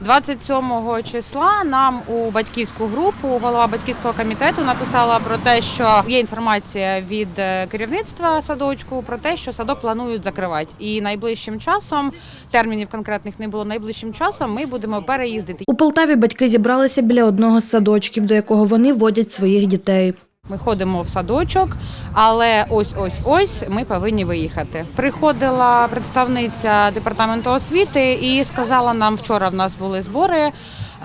27 числа нам у батьківську групу голова батьківського комітету написала про те, що є інформація від е, керівництва садочку про те, що садок планують закривати. І найближчим часом термінів конкретних не було. Найближчим часом ми будемо переїздити. У Полтаві батьки зібралися біля одного з садочків, до якого вони водять своїх дітей. Ми ходимо в садочок, але ось ось ось ми повинні виїхати. Приходила представниця департаменту освіти і сказала нам вчора. В нас були збори.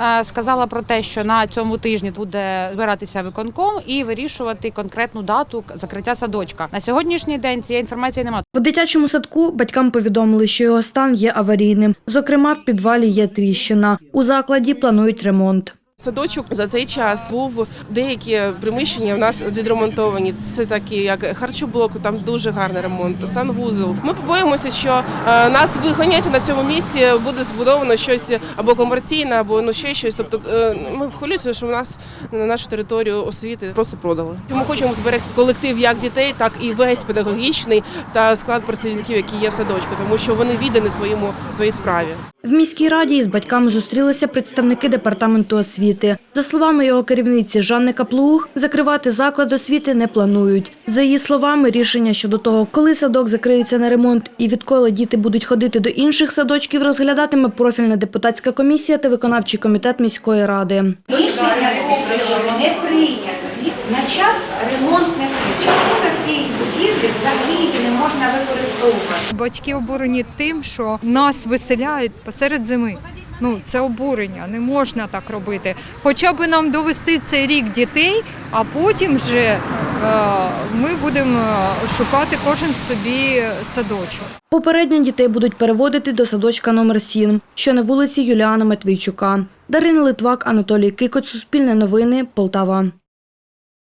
е, Сказала про те, що на цьому тижні буде збиратися виконком і вирішувати конкретну дату закриття садочка. На сьогоднішній день цієї інформації немає. В дитячому садку батькам повідомили, що його стан є аварійним. Зокрема, в підвалі є тріщина. У закладі планують ремонт. Садочок за цей час був деякі приміщення в нас відремонтовані. Це такі, як харчоблок, там дуже гарний ремонт, санвузол. Ми побоїмося, що е, нас вигонять на цьому місці буде збудовано щось або комерційне, або ну ще щось. Тобто е, ми хвилюємося, що в нас на нашу територію освіти просто продали. Ми хочемо зберегти колектив як дітей, так і весь педагогічний та склад працівників, які є в садочку, тому що вони віддані своєму своїй справі. В міській раді із батьками зустрілися представники департаменту освіти. За словами його керівниці Жанни Каплуг, закривати заклад освіти не планують. За її словами, рішення щодо того, коли садок закриється на ремонт і відколи діти будуть ходити до інших садочків, розглядатиме профільна депутатська комісія та виконавчий комітет міської ради. Рішення не прийнято. На час ремонтних будівлі взагалі її не можна використовувати. Батьки обурені тим, що нас виселяють посеред зими. Ну це обурення, не можна так робити. Хоча б нам довести цей рік дітей, а потім вже е, ми будемо шукати кожен собі садочок. Попередньо дітей будуть переводити до садочка номер 7, що на вулиці Юліана Матвійчука. Дарина Литвак, Анатолій Кикоць, Суспільне новини, Полтава.